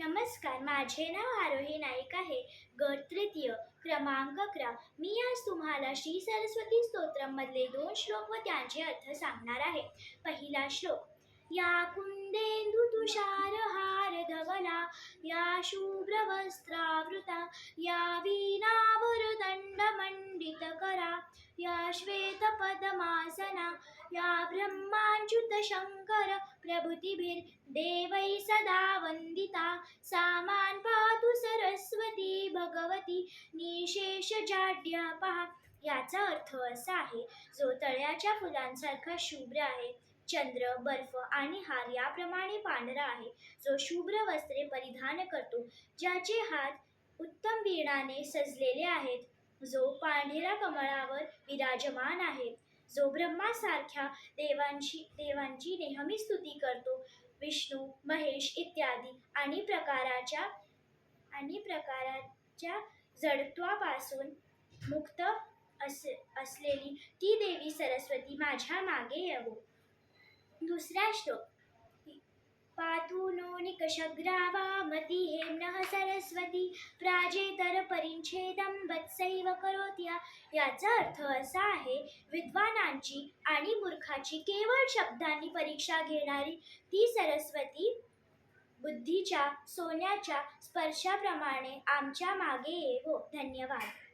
नमस्कार माझे नाव आरोही नाईक आहे. गट तृतीय क्रमांक अकरा. मी आज तुम्हाला श्री सरस्वती स्तोत्रमधले दोन श्लोक व त्यांचे अर्थ सांगणार आहे. पहिला श्लोक या कुंदेंदु तुषार हार धवला या शुभ्र वस्त्रावृता या वीणावर या श्वेतपदमासना या ब्रह्माच्युतशङ्कर प्रभृतिभिर्देवैः सदा वन्दिता। सामान पातु सरस्वती भगवती निशेष याचा अर्थ असा आहे जो तळ्याच्या फुलांसारखा शुभ्र आहे चंद्र बर्फ आणि हार याप्रमाणे पांढरा आहे जो शुभ्र वस्त्रे परिधान करतो ज्याचे हात उत्तम वीणाने सजलेले आहेत. जो पांढऱ्या कमळावर विराजमान आहे. जो ब्रह्मासारख्या देवांची देवांची नेहमी स्तुती करतो. विष्णू महेश इत्यादी आणि प्रकाराच्या आणि प्रकाराच्या जडत्वापासून मुक्त अस असलेली ती देवी सरस्वती माझ्या मागे येवो. दुसरा श्लोक. पातु नो हे हेम्नः सरस्वती प्राजेत छेदम वत्सैव करोत्या याचा अर्थ असा आहे विद्वानांची आणि मूर्खाची केवळ शब्दांनी परीक्षा घेणारी ती सरस्वती बुद्धीच्या सोन्याच्या स्पर्शाप्रमाणे आमच्या मागे येवो हो, धन्यवाद.